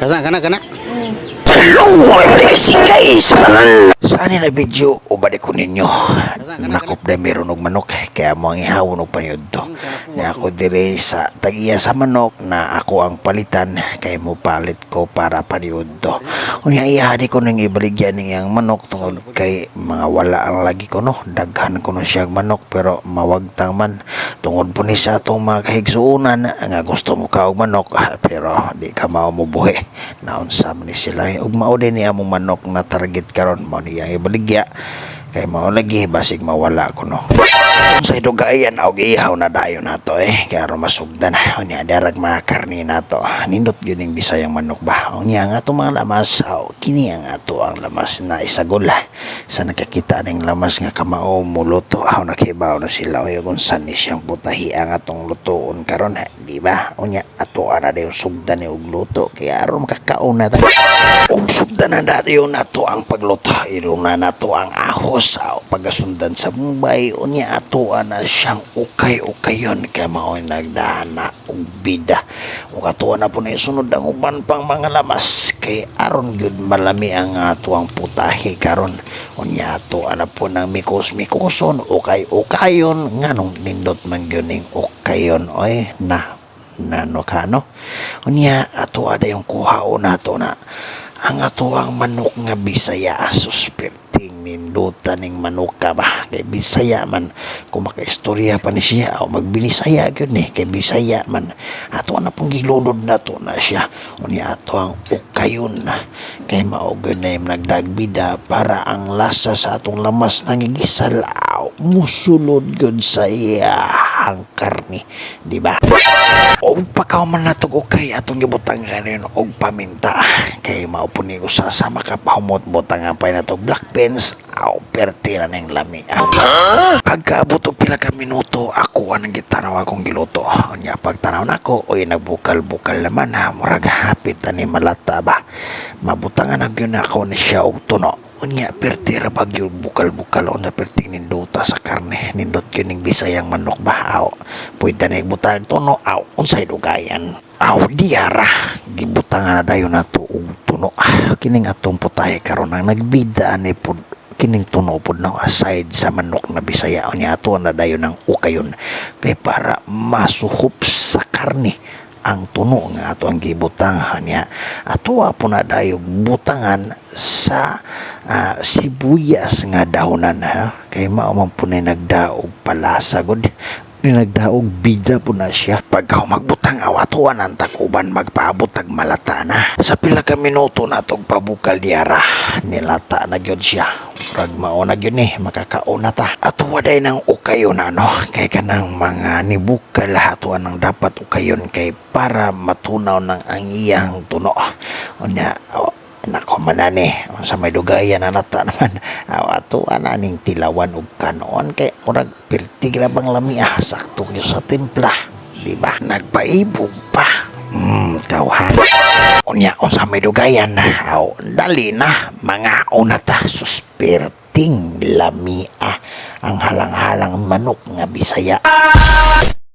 Kana, kana, kana. Hello, mga kasi guys. Saan na video balik ko ninyo? Nakop na meron og manok kaya mo ang ihawon og panyod to. Nga ako dire sa tagiya sa manok na ako ang palitan kay mo palit ko para panyod to. Unya ihadi ko nang ibaligyan niyang manok tungod kay mga wala ang lagi ko no. Daghan ko no siyang manok pero mawagtang man tungod po ni sa atong mga kahigsuunan nga gusto mo ka og manok ah, pero di ka mao mo buhi. Naunsa man ni sila ug mao din niya mong manok na target karon mao niya ibaligya kay mao lagi basig mawala ko no. Sa idugayan og ihaw na dayo nato eh kaya masugdan unya darag mga karni nato. Nindot gyud ning bisayang manok ba. Unya nga ato mga lamas aw kini ang ato ang lamas na isagol sa nakakita ning lamas nga kamao muluto aw nakibaw na sila o kung saan ni siyang putahi ang atong lutoon karon di ba? Unya ato ana dayon sugdan ni og luto kaya aron makakaon na ta. Og sugdan na dayon nato ang pagluto iruna nato ang ahos sa pagasundan sa Mumbai unya atuan na siyang ukay-ukayon kay mao nagdaan na og bida. O katuan na po na isunod ang uban pang mga lamas kay aron gyud malami ang atuang putahe karon. Unya atuan na po ng mikos-mikoson ukay-ukayon nganong nindot man gyud ukayon oy na nano kano unya ato ada yung kuhao nato na ang atuang manok nga bisaya asus 15 nagduta ning manuka ba? Kay Bisaya man kung makaistorya pa ni siya o magbinisaya gyud ni kay Bisaya man ato na pong gilunod na to na siya. Unya ato ang ukayon kay mao gyud na nagdagbida para ang lasa sa atong lamas nangigisalaw musulod gyud sa iya ang karni di ba? O pakaw man natog okay atong gibutang kanin og paminta. Kay mao po ni usa sa makapahumot butang ang pay natog black pens aw perti na ning lami pagkaabot og pila ka minuto ako ang gitanaw akong giluto nya pagtanaw nako oy nagbukal-bukal naman ha murag hapit na ni malata ba mabutangan ang gyud ako ni siya og tuno Unya, perti ra bagyo bukal-bukal o na perti ninduta sa karne. Nindot kining bisayang manok ba? Aw, pwede na ibutang tono. Aw, unsay dugayan. Aw, diara. Gibutangan na dayon nato og tuno. Ah, kining atong putahe karon ang nagbida ni pud kining tuno pud no aside sa manok na bisaya. Unya ato na dayon ng ukayon. Kay para masuhop sa karne ang tuno nga ato ang gibutangan niya. Ato po na dayog butangan sa ah, sibuyas nga dahonan ha? Kay mao man po na nagdaog palasa gud nagdaog bida po na siya. Pagka magbutang awatuan ang takuban magpaabot ag malata na. Sa pila ka minuto na tong pabukal diara nilata na gyud siya. Rag mao na gyud ni makakauna ta. At waday nang ukayon ano? Kay kanang mga nibukal hatuan ng dapat ukayon kay para matunaw ng ang iyang tuno. Unya oh, Nako manani, sa may dugayan na nata naman, awato ananing tilawan ug kanon kay murag pirtig ra bang lami ah, sakto nyo sa timpla. Di ba? Nagpaibog pa. Hmm, tawhan. Unya, o sa may dugayan, aw, dali na, mga unata, suspirting lami ah, ang halang-halang manok nga bisaya.